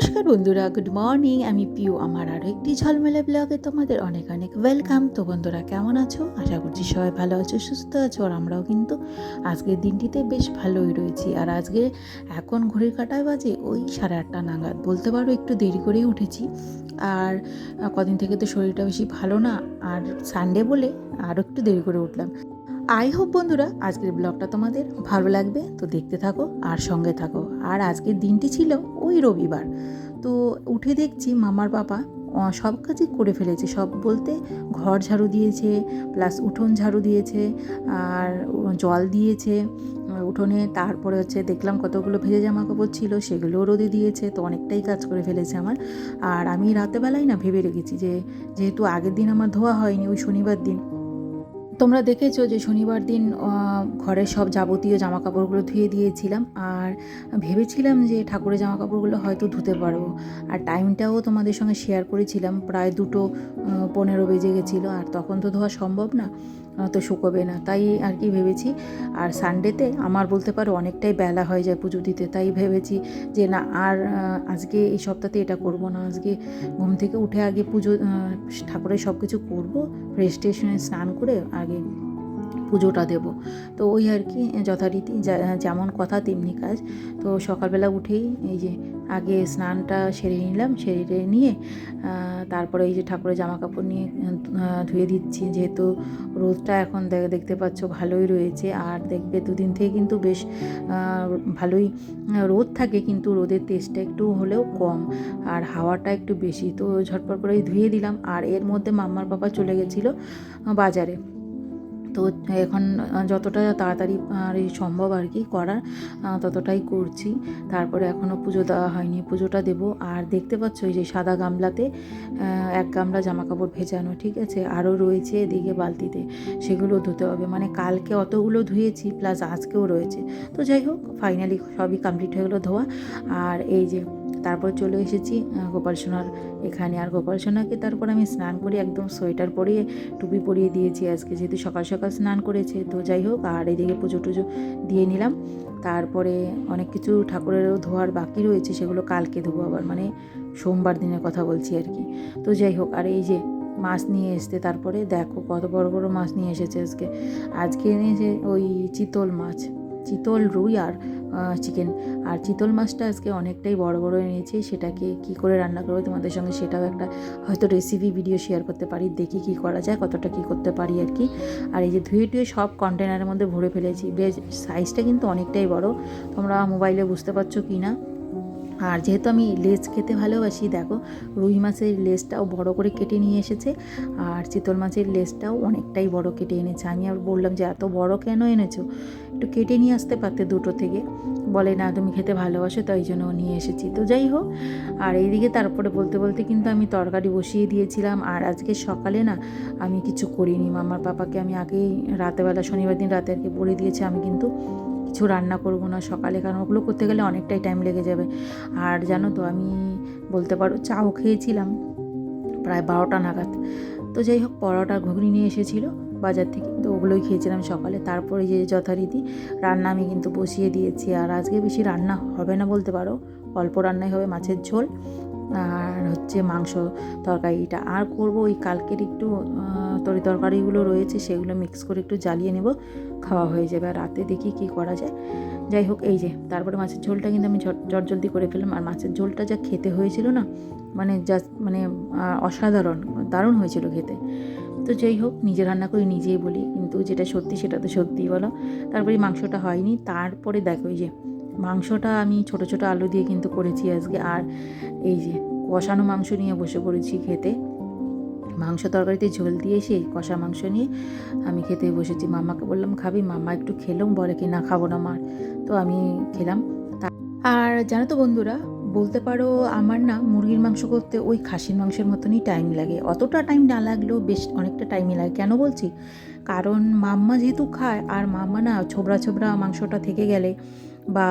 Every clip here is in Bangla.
নমস্কার বন্ধুরা গুড মর্নিং আমি পিউ আমার আরও একটি ঝলমেলে ব্লগে তোমাদের অনেক অনেক ওয়েলকাম তো বন্ধুরা, কেমন আছো? আশা করছি সবাই ভালো আছো, সুস্থ আছো, আর আমরাও কিন্তু আজকের দিনটিতে বেশ ভালোই রয়েছি। আর আজকে এখন ঘড়ির কাটায় বাজে ওই সাড়ে আটটা নাগাদ, বলতে পারো একটু দেরি করেই উঠেছি। আর কদিন থেকে তো শরীরটা বেশি ভালো না, আর সানডে বলে আরও একটু দেরি করে উঠলাম। আই হোপ বন্ধুরা, আজকের ব্লগটা তোমাদের ভালো লাগবে। তো দেখতে থাকো আর সঙ্গে থাকো। আর আজকের দিনটি ছিল ওই রবিবার। তো উঠে দেখছি মামার বাবা সব কাজই করে ফেলেছে। সব বলতে ঘর ঝাড়ু দিয়েছে প্লাস উঠোন ঝাড়ু দিয়েছে, আর জল দিয়েছে, উঠোনে। তারপরে হচ্ছে দেখলাম কতগুলো ভেজে জামা কাপড় ছিল, সেগুলোও রোদে দিয়েছে। তো অনেকটাই কাজ করে ফেলেছে আমার। আর আমি রাতেবেলায় না ভেবে রেখেছি যে, যেহেতু আগের দিন আমার ধোয়া হয়নি, ওই শনিবার দিন। তোমরা দেখেছ যে শনিবার দিন ঘরে ঘরের সব যাবতীয় জামা কাপড়গুলো ধুয়ে দিয়েছিলাম। আর ভেবেছিলাম যে ঠাকুরের জামা কাপড়গুলো হয়তো ধুতে পারব। আর টাইমটাও তোমাদের সঙ্গে শেয়ার করেছিলাম। প্রায় দুটো পনেরো বেজে গেছিল। আর তখন তো ধোয়া সম্ভব না। তো শুকোবে না। তাই আর কি ভেবেছি। আর সানডেতে আমার বলতে পারো অনেকটাই বেলা হয়ে যায় পুজো দিতে। তাই ভেবেছি যে না, আর আজকে এই সপ্তাহতে এটা করব না। আজকে ঘুম থেকে উঠে আগে পুজো ঠাকুরের সব কিছু করব ফ্রেশ স্নান করে আগে পুজোটা দেব। তো ওই আর কি, যথারীতি যেমন কথা তেমনি কাজ। তো সকালবেলা উঠেই এই যে আগে স্নানটা সেরে নিলাম, সেরে নিয়ে তারপরে এই যে ঠাকুরের জামা কাপড় নিয়ে ধুয়ে দিচ্ছি। যেহেতু রোদটা এখন দেখতে পাচ্ছ ভালোই রয়েছে। আর দেখবে দুদিন থেকে কিন্তু বেশ ভালোই রোদ থাকে, কিন্তু রোদের তেজটা একটু হলেও কম। আর হাওয়াটা একটু বেশি, তো ঝটপট করেই ধুয়ে দিলাম। আর এর মধ্যে মাম্মার বাবা চলে গেছিল বাজারে। তো এখন যতটা তাড়াতাড়ি আর সম্ভব আর কি করার ততটাই করছি। তারপরে এখনও পুজো দেওয়া হয়নি, পুজোটা দেবো। আর দেখতে পাচ্ছ এই যে সাদা গামলাতে এক গামলা জামা কাপড় ভেজানো, ঠিক আছে? আরও রয়েছে এদিকে বালতিতে, সেগুলো ধুতে হবে। মানে কালকে অতগুলো ধুয়েছি, প্লাস আজকেও রয়েছে। তো যাই হোক ফাইনালি সবই কমপ্লিট হয়ে গেলো ধোয়া। আর এই যে তারপর চলে এসেছি গোপাল সোনার এখানে। আর গোপাল সোনাকে তারপর আমি স্নান করে, একদম সোয়েটার পরিয়ে টুপি পরিয়ে দিয়েছি। আজকে যেহেতু সকাল সকাল স্নান করেছে, তো যাই হোক, আর এদিকে পুজো টুজো দিয়ে নিলাম। তারপরে অনেক কিছু ঠাকুরেরও ধোয়ার বাকি রয়েছে, সেগুলো কালকে ধোবো আবার মানে সোমবার দিনের কথা বলছি আর কি। তো যাই হোক, আর এই যে মাছ নিয়ে এসতে তারপরে দেখো কত বড় বড় মাছ নিয়ে এসেছে আজকে। আজকে এনেছে ওই চিতল মাছ, চিতল রুই আর চিকেন আর চিতল মাছটা আজকে অনেকটাই বড় বড় এনেছে, সেটাকে কি করে রান্না করব তোমাদের সঙ্গে সেটাও একটা হয়তো রেসিপি ভিডিও শেয়ার করতে পারি, দেখি কি করা যায়, কতটা কি করতে পারি আর কি। আর এই যে ধুয়ে টুয়ে সব কন্টেনারের মধ্যে ভরে ফেলেছি। বেশ সাইজটা কিন্তু অনেকটাই বড়, তোমরা মোবাইলে বুঝতে পারছ কি না? আর যেহেতু আমি লেজ খেতে ভালোবাসি, দেখো, রুই মাছের লেজটাও বড় করে কেটে নিয়ে এসেছে, আর চিতল মাছের লেজটাও অনেকটাই বড় কেটে এনেছে। আমি আর বললাম যে, এত বড় কেন এনেছো? একটু কেটে নিয়ে আসতে পারতে দুটো থেকে। বলে, না, তুমি খেতে ভালোবাসো, তাই জন্য নিয়ে এসেছি। তো যাই হোক, আর এইদিকে তারপরে বলতে বলতে কিন্তু আমি তরকারি বসিয়ে দিয়েছিলাম। আর আজকে সকালে না আমি কিছু করিনি। মামার পাপাকে আমি আগেই রাতেবেলা, শনিবার দিন রাতে আর কি বলে দিয়েছি, আমি কিন্তু কিছু রান্না করব না সকালে, কারণ ওগুলো করতে গেলে অনেকটাই টাইম লেগে যাবে। আর জানো তো, আমি বলতে পারো চাও খেয়েছিলাম প্রায় বারোটা নাগাদ। তো যাই হোক, পরোটা ঘুগনি নিয়ে এসেছিল। বাজার থেকে তো ওগুলোই খেয়েছিলাম সকালে। তারপরে যে যথারীতি রান্না আমি কিন্তু বসিয়ে দিয়েছি। আর আজকে বেশি রান্না হবে না বলতে পারো, অল্প রান্নাই হবে মাছের ঝোল আর হচ্ছে মাংস তরকারিটা। আর করব ওই কালকের একটু তরি তরকারিগুলো রয়েছে, সেগুলো মিক্স করে একটু জ্বালিয়ে নেব, খাওয়া হয়ে যাবে। আর রাতে দেখি কি করা যায়। যাই হোক, এই যে, তারপরে মাছের ঝোলটা কিন্তু আমি ঝট জলদি করে ফেললাম। আর মাছের ঝোলটা যা খেতে হয়েছিল না মানে জাস্ট মানে অসাধারণ, দারুণ হয়েছিল খেতে। তো যাই হোক নিজে রান্না করি নিজেই বলি, কিন্তু যেটা সত্যি সেটা তো সত্যিই বলো। তারপরে মাংসটা হয়নি, তারপরে দেখো এই যে, মাংসটা আমি ছোট ছোট আলু দিয়ে কিন্তু করেছি আজকে, আর এই যে কষানো মাংস নিয়ে বসে পড়েছি খেতে। মাংস তরকারিতে ঝোল দিয়ে এসে কষা মাংস নিয়ে আমি খেতে বসেছি। মামাকে বললাম, খাবি? মামা একটু খেলাম বলে কি না, খাব না মার তো আমি খেলাম। আর জানো তো বন্ধুরা বলতে পারো আমার না মুরগির মাংস করতে ওই খাসির মাংসের মতনই টাইম লাগে। অতটা টাইম না লাগলেও বেশ অনেকটা টাইমই লাগে। কেন বলছি? কারণ মাম্মা যেহেতু খায়, আর মাম্মা না ছোবড়া ছোবড়া মাংসটা থেকে গেলে বা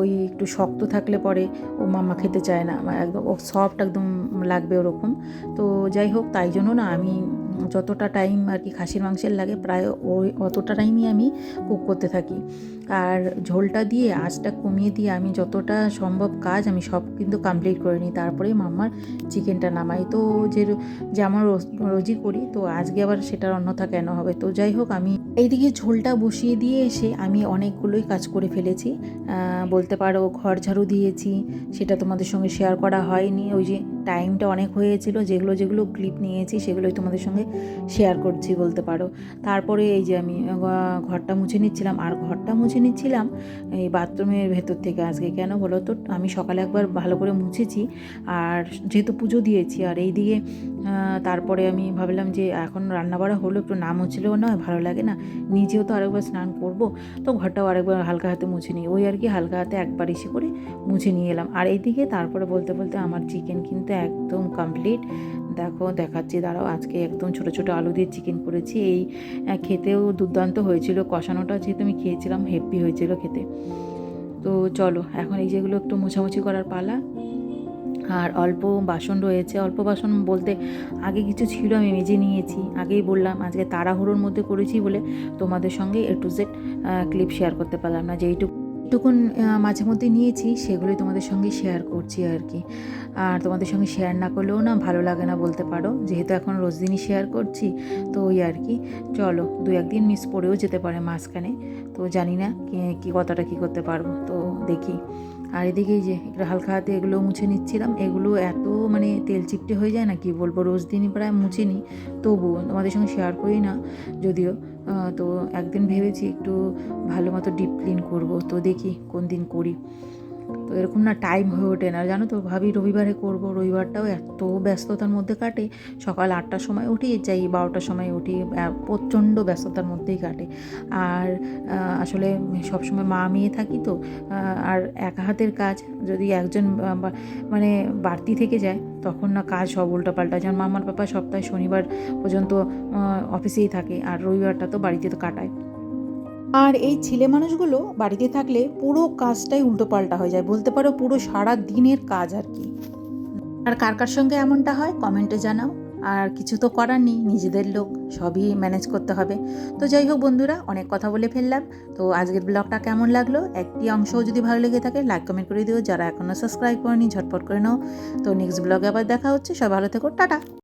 ওই একটু শক্ত থাকলে পরে ও মাম্মা খেতে চায় না। একদম ও সফট একদম লাগবে ওরকম। তো যাই হোক, তাই জন্য না আমি যতটা টাইম আর কি খাসির মাংসের লাগে প্রায় ওই অতটা টাইমই আমি কুক করতে থাকি। আর ঝোলটা দিয়ে আঁচটা কমিয়ে দিয়ে আমি যতটা সম্ভব কাজ আমি সব কিন্তু কমপ্লিট করে নিই। তারপরে মাম্মার চিকেনটা নামাই। তো যে যেমন রোজ- রোজই করি, তো আজকে আবার সেটার অন্যথা কেন হবে? তো যাই হোক, আমি এইদিকে ঝোলটা বসিয়ে দিয়ে এসে আমি অনেকগুলোই কাজ করে ফেলেছি। বলতে পারো ঘর ঝাড়ু দিয়েছি, সেটা তোমাদের সঙ্গে শেয়ার করা হয়নি। ওই যে টাইমটা অনেক হয়েছিল, যেগুলো যেগুলো ক্লিপ নিয়েছি সেগুলোই তোমাদের সঙ্গে শেয়ার করছি বলতে পারো। তারপরে এই যে আমি ঘরটা মুছে নিচ্ছিলাম। আর ঘরটা মুছে নিচ্ছিলাম এই বাথরুমের ভেতর থেকে আজকে কেন বলো তো? আমি সকালে একবার ভালো করে মুছেছি। আর যেহেতু পুজো দিয়েছি, আর এই দিকে তারপরে আমি ভাবলাম যে এখন রান্না বাড়া হলো, একটু না মুছলেও নয়, ভালো লাগে না। নিজেও তো আরেকবার স্নান করব, তো ঘরটাও আরেকবার হালকা হাতে মুছে নিই। ওই আর কি হালকা হাতে একবার এসে করে মুছে নিয়ে এলাম। আর এইদিকে তারপরে বলতে বলতে আমার চিকেন কিন্তু একদম কমপ্লিট দেখো, দেখাচ্ছি, দাঁড়াও, আজকে একদম ছোট ছোট আলু দিয়ে চিকেন করেছি। এই খেতেও দুর্দান্ত হয়েছিল। কষানোটা যেহেতু আমি খেয়েছিলাম হেভি হয়েছিল খেতে। তো চলো, এখন এই যেগুলো একটু মোছামুছি করার পালা। আর অল্প বাসন রয়েছে। অল্প বাসন বলতে আগে কিছু ছিল, আমি মেজে নিয়েছি। আগেই বললাম, আজকে তাড়াহুড়োর মধ্যে করেছি বলে তোমাদের সঙ্গে A to Z clip share করতে পারলাম না। যেইটুকু টুকুন মাঝে মধ্যে নিয়েছি, সেগুলোই তোমাদের সঙ্গে শেয়ার করছি আর কি। আর তোমাদের সঙ্গে শেয়ার না করলেও না ভালো লাগে না বলতে পারো। যেহেতু এখন রোজ দিনই শেয়ার করছি তো ওই আর কি। চলো, দু একদিন মিস পড়েও যেতে পারে মাঝখানে। তো জানি না, কি কতটা কী করতে পারব। তো দেখি। আর এদিকে যে একটু হালকা হাতে এগুলো মুছে নিচ্ছিলাম। এগুলো এত মানে তেল চিপটে হয়ে যায় না কি বলব? রোজ দিনই প্রায় মুছে নিই তবুও তোমাদের সঙ্গে শেয়ার করি না। যদিও তো একদিন ভেবেছি একটু ভালো মতো ডিপ ক্লিন করব। তো দেখি কোন দিন করি। এরকম না টাইম হয়ে ওঠে না। জানো তো, ভাবি রবিবারে করব, রবিবারটাও এত ব্যস্ততার মধ্যে কাটে। সকাল আটটার সময় উঠি, যাই বারোটার সময় উঠি প্রচণ্ড ব্যস্ততার মধ্যেই কাটে। আর আসলে সবসময় মা মেয়ে থাকি তো আর একা হাতের কাজ, যদি একজন মানে বাড়তি থেকে যায়, তখন না কাজ সব উল্টোপাল্টা। যেমন মামার পাপা সপ্তাহে শনিবার পর্যন্ত অফিসেই থাকে, আর রবিবারটা তো বাড়িতে তো কাটায়। আর এই ছেলে মানুষগুলো বাড়িতে থাকলে পুরো কাজটাই উল্টোপাল্টা হয়ে যায়। বলতে পারো পুরো সারা দিনের কাজ আর কি। আর কার কার সঙ্গে এমনটা হয় কমেন্টে জানাও। আর কিছু তো করার নেই, নিজেদের লোক সবই ম্যানেজ করতে হবে। তো যাই হোক বন্ধুরা, অনেক কথা বলে ফেললাম। তো আজকের ব্লগটা কেমন লাগল? একটি অংশও যদি ভালো লেগে থাকে লাইক কমেন্ট করে দিও। যারা এখনও সাবস্ক্রাইব করেনি, ঝটপট করে নাও। তো নেক্সট ব্লগে আবার দেখা হচ্ছে। সব ভালো থেকো। টাটা!